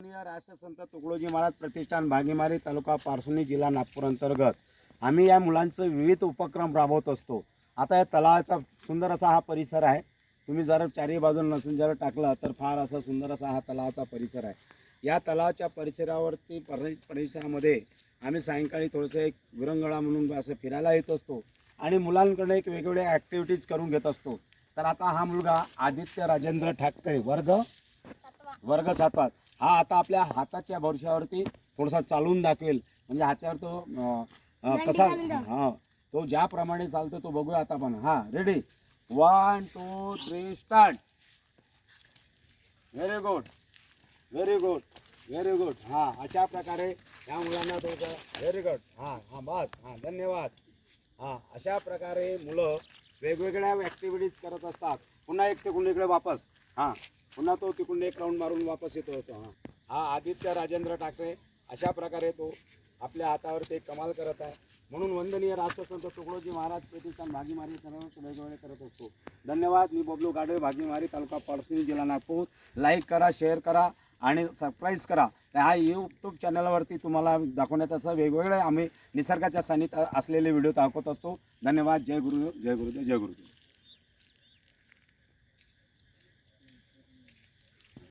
राष्ट्रसंत तुकडोजी महाराज प्रतिष्ठान भागीमारी तालुका पारसुनी जिल्हा नागपूर अंतर्गत. आम्ही या मुलांचं विविध उपक्रम राबवत असतो. आता या तलावाचा सुंदर असा हा परिसर आहे. तुम्ही जर चारही बाजूला नसून जर टाकलं तर फार असा सुंदर असा हा तलावाचा परिसर आहे. या तलावाच्या परिसरावरती परि परिसरामध्ये आम्ही सायंकाळी थोडंसं एक विरंगळा म्हणून असं फिरायला येत असतो आणि मुलांकडे एक वेगवेगळ्या ॲक्टिव्हिटीज करून घेत असतो. तर आता हा मुलगा आदित्य राजेंद्र ठाकरे वर्ग वर्ग सातवात हा आता आपल्या हाताच्या भरशावरती थोडासा चालून दाखवेल. म्हणजे हातावर तो अं, कसा हा तो ज्याप्रमाणे चालतो तो बघूया आता आपण. हा ready one two three start very good very good very good हा अशा प्रकारे या मुलांना थोडंसं व्हेरी गुड हा हा बस. हा धन्यवाद. हा अशा प्रकारे मुलं वेगवेगळ्या ॲक्टिव्हिटीज करत असतात. पुन्हा एक तिकडून इकडे वापस. हा. पुन्हा तो तिकडून एक राऊंड मारून वापस येतो होतो. हा हा आदित्य राजेंद्र ठाकरे अशा प्रकारे तो आपल्या हातावरती ते कमाल करत आहे. म्हणून वंदनीय राष्ट्रसंत तुकडोजी महाराज प्रतिष्ठान भागीमारी सर्व वेगवेगळे करत असतो. धन्यवाद. मी बबलू गाडवे भागीमारी तालुका पडसणी जिल्हा नागपूर. लाईक करा शेअर करा आणि सरप्राईज करा. हा यूट्यूब चॅनलवरती तुम्हाला दाखवण्यात असं वेगवेगळे आम्ही निसर्गाच्या सानिध्यात असलेले व्हिडिओ दाखवत असतो. धन्यवाद. जय गुरु जय गुरुदेव. जय गुरुदेव.